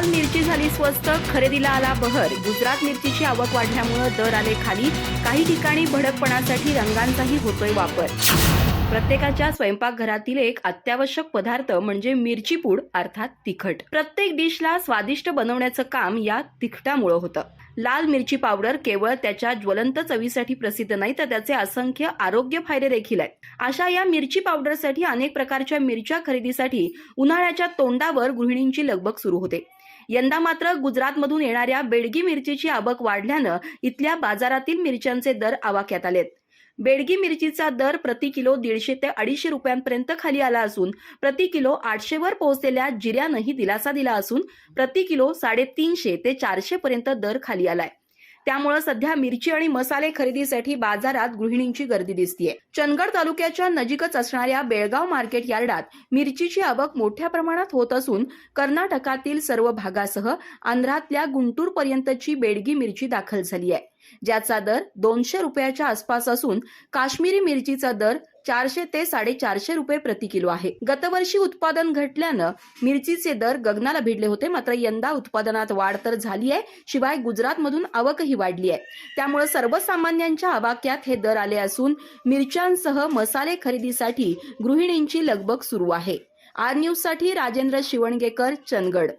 लाल मिरची झाली स्वस्त खरेदीला आला बहर. गुजरात मिरचीची आवक वाढल्यामुळे दर आले खाली. काही ठिकाणी भडकपणासाठी रंगांचाही होतोय वापर. प्रत्येकाच्या स्वयंपाकघरातील एक अत्यावश्यक पदार्थ म्हणजे मिरची पूड अर्थात तिखट. प्रत्येक डिशला स्वादिष्ट बनवण्याचं काम या तिखटामुळे होतं. लाल मिरची पावडर केवळ त्याच्या ज्वलंत चवीसाठी प्रसिद्ध नाही तर त्याचे असंख्य आरोग्य फायदे देखील आहेत. अशा या मिरची पावडरसाठी अनेक प्रकारच्या मिरच्या खरेदीसाठी उन्हाळ्याच्या तोंडावर गृहिणींची लगबग सुरू होते. यंदा मात्र गुजरातमधून येणाऱ्या बेडगी मिरचीची आवक वाढल्यानं इथल्या बाजारातील मिरच्यांचे दर आवाक्यात आलेत. बेडगी मिरचीचा दर प्रति किलो दीडशे ते अडीचशे रुपयांपर्यंत खाली आला असून प्रति किलो आठशेवर पोहोचलेल्या जिऱ्यानंही दिलासा दिला असून प्रति किलो साडेतीनशे ते चारशे पर्यंत दर खाली आलाय. त्यामुळे सध्या मिरची आणि मसाले खरेदीसाठी बाजारात गृहिणींची गर्दी दिसतीये. चंदगड तालुक्याच्या नजीकच असणाऱ्या बेळगाव मार्केट यार्डात मिरचीची आवक मोठ्या प्रमाणात होत असून कर्नाटकातील सर्व भागासह आंध्रातल्या गुंटूर पर्यंतची बेडगी मिरची दाखल झाली आहे ज्याचा दर दोनशे रुपयाच्या आसपास असून काश्मीरी मिरचीचा दर चारशे ते साडेचारशे रुपये प्रति किलो आहे. गतवर्षी उत्पादन घटल्यानं मिरचीचे दर गगनाला भिडले होते मात्र यंदा उत्पादनात वाढ तर झाली आहे शिवाय गुजरातमधून आवकही वाढली आहे. त्यामुळे सर्वसामान्यांच्या आवाक्यात हे दर आले असून मिरच्यांसह मसाले खरेदीसाठी गृहिणींची लगबग सुरू आहे. आर न्यूजसाठी राजेंद्र शिवणगेकर चंदगड.